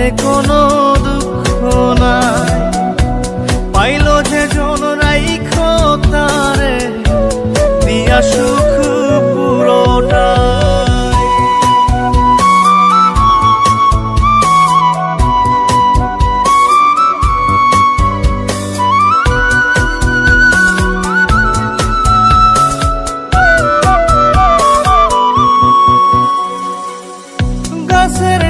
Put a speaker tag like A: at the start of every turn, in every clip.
A: তাতে কোনো দুঃখ নাই। পাইল যে জন রাইখ তারে দিয়া সুখ গাছের শক্তি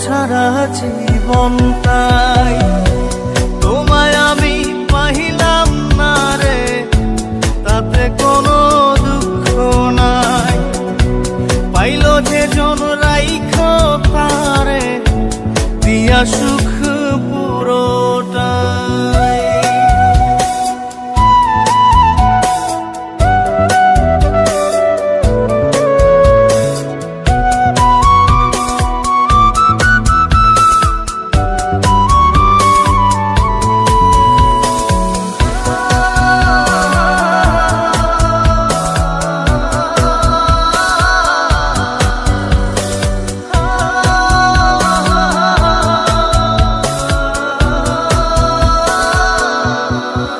A: ছাড়া জীবন তাই তোমায় আমি পাহিলাম না রে, তাতে কোনো দুঃখ নাই। পাইল যে জন রাইখ তারে, দিয়া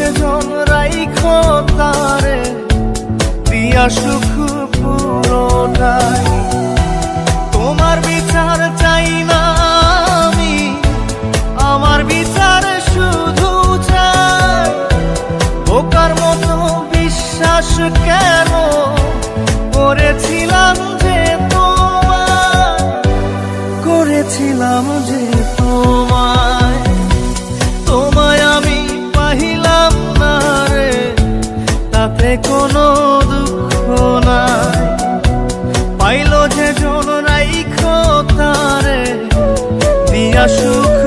A: পাইল যে জন রাইখ তারে দিয়া সুখ পুরোটাই তোমার তাতে কোনো দুঃখ নাই। পাইল যে জন রাইখ তারে দিয়া সুখ